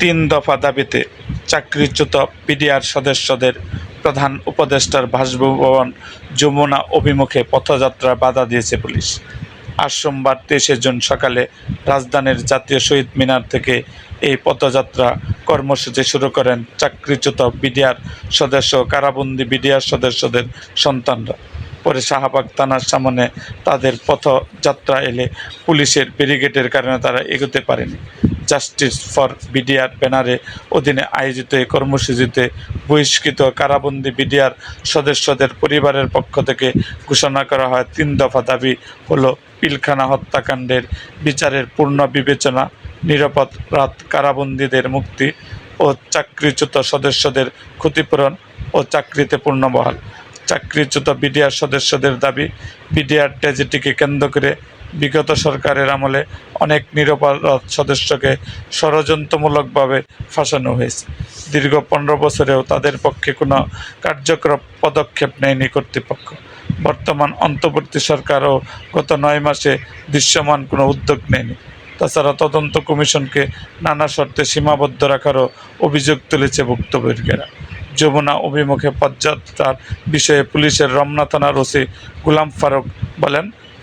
তিন দফা দাবিতে চাকরিচ্যুত পিডিআর সদস্যদের প্রধান উপদেষ্টার বাসভবন যমুনা অভিমুখে পথযাত্রা বাধা দিয়েছে পুলিশ। আজ সোমবার তেইশে জুন সকালে রাজধানীর জাতীয় শহীদ মিনার থেকে এই পথযাত্রা কর্মসূচি শুরু করেন চাকরিচ্যুত বিডিআর সদস্য কারাবন্দি বিডিআর সদস্যদের সন্তানরা। পরে শাহবাগ থানার সামনে তাদের পথযাত্রা এলে পুলিশের ব্যারিকেডের কারণে তারা এগোতে পারেনি। জাস্টিস ফর বিডিআর ব্যানারে অধীনে আয়োজিত এই কর্মসূচিতে বহিষ্কৃত কারাবন্দী বিডিআর সদস্যদের পরিবারের পক্ষ থেকে ঘোষণা করা হয়। তিন দফা দাবি হলো পিলখানা হত্যাকাণ্ডের বিচারের পূর্ণ বিবেচনা, নিরাপদ রাত কারাবন্দীদের মুক্তি ও চাকরিচ্যুত সদস্যদের ক্ষতিপূরণ ও চাকরিতে পূর্ণবহাল। চাকরিচ্যুত বিডিআর সদস্যদের দাবি বিডিআর ট্র্যাজেডিকে কেন্দ্র করে বিগত সরকারের আমলে অনেক নিরপরাধ সদস্যকে ষড়যন্ত্রমূলকভাবে ফাঁসানো হয়েছে। দীর্ঘ পনেরো বছরেও তাদের পক্ষে কোনো কার্যকর পদক্ষেপ নেয়নি কর্তৃপক্ষ। বর্তমান অন্তর্বর্তী সরকারও গত নয় মাসে দৃশ্যমান কোনো উদ্যোগ নেয়নি। তাছাড়া তদন্ত কমিশনকে নানা শর্তে সীমাবদ্ধ রাখারও অভিযোগ তুলেছে ভুক্তভোগীরা। যমুনা অভিমুখে পদযাত্রার বিষয়ে পুলিশের রমনা থানার ওসি গুলাম ফারুক বলেন